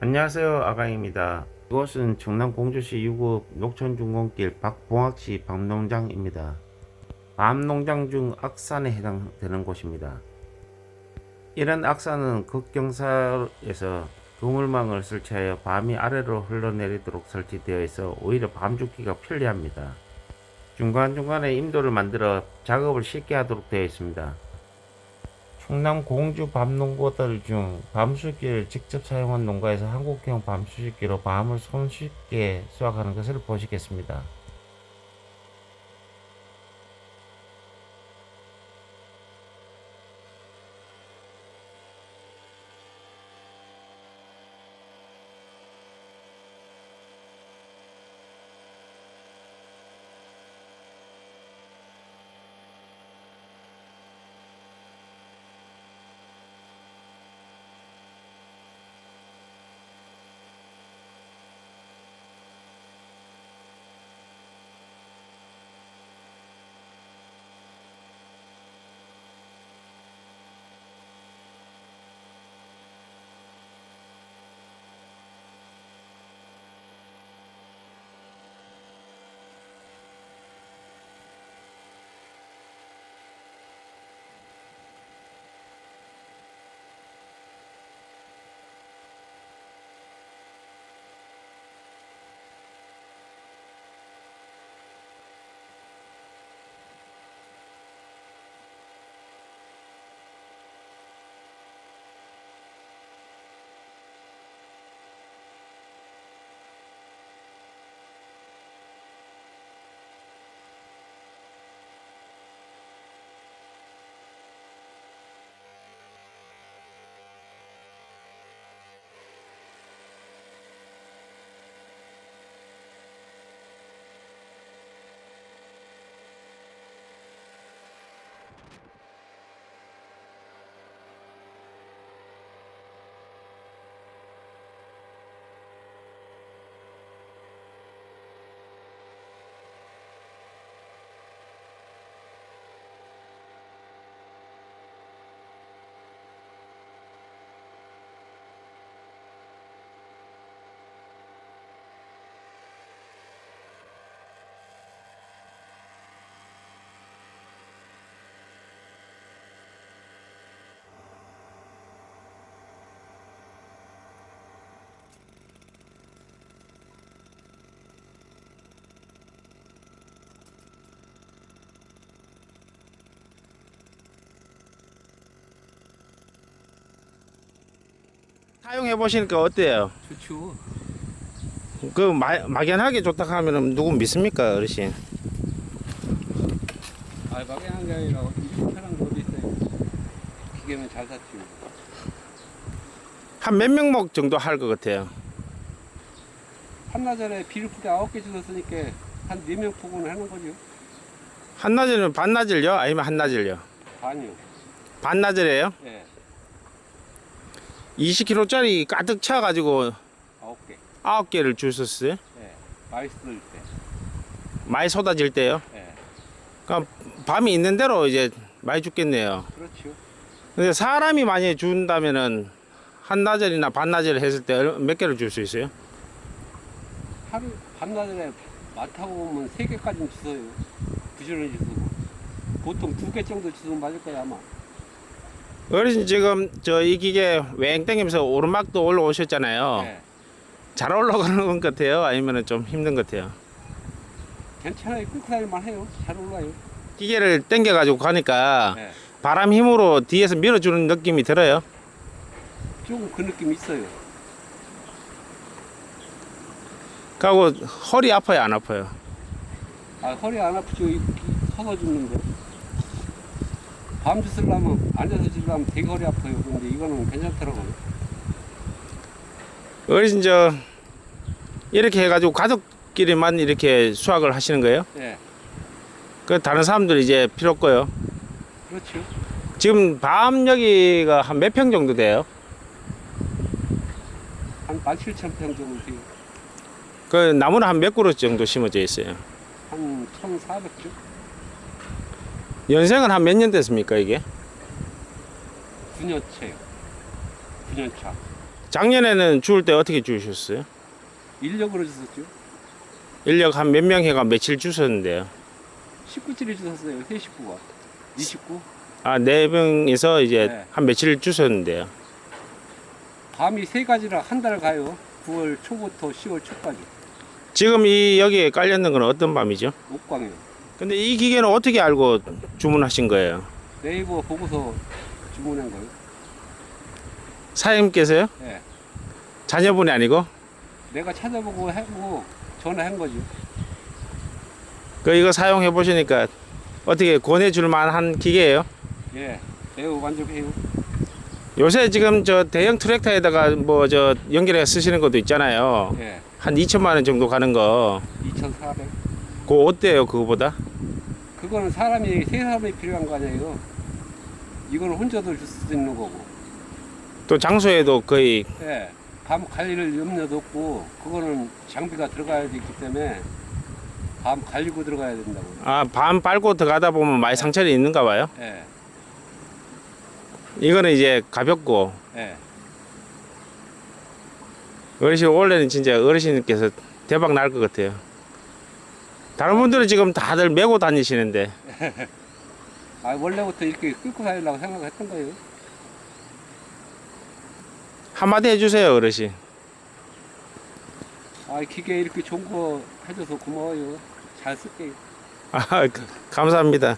안녕하세요 아가입니다. 이곳은 충남 공주시 유구 녹천중공길 박봉학시 밤농장입니다. 밤농장 중 악산에 해당되는 곳입니다. 이런 악산은 극경사에서 그물망을 설치하여 밤이 아래로 흘러내리도록 설치되어 있어 오히려 밤 죽기가 편리합니다. 중간중간에 임도를 만들어 작업을 쉽게 하도록 되어 있습니다 충남 공주 밤농고들 중 밤수기를 직접 사용한 농가에서 한국형 밤수기로 밤을 손쉽게 수확하는 것을 보시겠습니다. 사용해 보시니까 어때요? 좋죠. 그 마, 막연하게 좋다 하면은 누구 믿습니까 어르신? 아, 막연한 게 아니라 거 어디 있어요. 기계는 잘 샀지. 한 몇 명목 정도 할 것 같아요. 한나절에 크게 아홉 개 주셨으니까 한 네명 폭은 하는 거죠. 한나절은 반나절요? 아니면 한나절요? 반이요. 반나절이에요? 예, 20kg짜리 가득 차가지고 아홉 개. 9개를 주셨어요? 예, 많이 쓸 때. 많이 쏟아질 때요? 예, 그럼 밤이 있는 대로 이제 많이 죽겠네요. 그렇죠. 근데 사람이 많이 준다면은 한나절이나 반나절 했을 때 몇 개를 줄 수 있어요? 하루 반나절에 많다고 보면 세 개까지는 주어요. 부지런히 주고. 보통 두 개 정도 주면 맞을 거야 아마. 어르신 지금 저 이 기계 웽 땡기면서 오르막도 올라오셨잖아요. 예, 잘 올라가는 것 같아요? 아니면 좀 힘든 것 같아요? 괜찮아요. 끌고 다닐만 해요. 잘 올라요. 기계를 당겨 가지고 가니까 예, 바람 힘으로 뒤에서 밀어주는 느낌이 들어요. 조금 그 느낌 있어요. 그리고 허리 아파요, 안 아파요? 아 허리 안 아프죠? 이- 이 서서 죽는데 밤주 쓰려면 앉아서 주려면 되게 허리 아파요 근데 이거는 괜찮더라고요 어르신 저 이렇게 해가지고 가족끼리만 이렇게 수확을 하시는 거예요? 예 그 다른 사람들 이제 필요 없고요. 그렇죠 지금 밤 여기가 한 몇 평 정도 돼요? 한 17,000평 정도 돼요 그 나무는 한 몇 그루 정도 심어져 있어요. 한 1,400주 연생은 한 몇 년 됐습니까 이게? 9년 차요 9년 차 작년에는 주울 때 어떻게 주우셨어요? 인력으로 주셨죠. 인력 한 몇 명 해가 며칠 주셨는데요. 19칠에 주셨어요. 세 식구가. 29. 아, 네 명이서 이제 네. 한 며칠 주셨는데요. 밤이 세 가지라 한 달 가요. 9월 초부터 10월 초까지. 지금 이 여기에 깔려 있는 건 어떤 밤이죠? 옥광이요. 근데 이 기계는 어떻게 알고 주문하신 거예요? 네이버 보고서 주문한 거예요. 사장님께서요? 예. 자녀분이 아니고? 내가 찾아보고 하고 전화한 거죠. 그 이거 사용해 보시니까 어떻게 권해줄 만한 기계예요? 예. 매우 만족해요. 요새 지금 저 대형 트랙터에다가 뭐 저 연결해 쓰시는 것도 있잖아요. 예. 한 2천만 원 정도 가는 거. 2,400. 그거 어때요? 그거보다? 그거는 사람이 세 사람이 필요한 거 아니에요. 이거는 혼자도 줄수 있는 거고. 또 장소에도 거의 예. 밤 관리를 염려도 없고 그거는 장비가 들어가야 되기 때문에 밤 갈리고 들어가야 된다고. 아, 밤 빨고 들어가다 보면 많이 상처는 있는가 봐요. 예. 이거는 이제 가볍고 예. 어르신 원래는 진짜 어르신께서 대박 날 것 같아요. 다른 분들은 지금 다들 메고 다니시는데 아 원래부터 이렇게 끌고 다니려고 생각했던 거예요. 한마디 해주세요 어르신. 아 기계 이렇게 좋은 거 해줘서 고마워요. 잘 쓸게요. 아, 그- 감사합니다.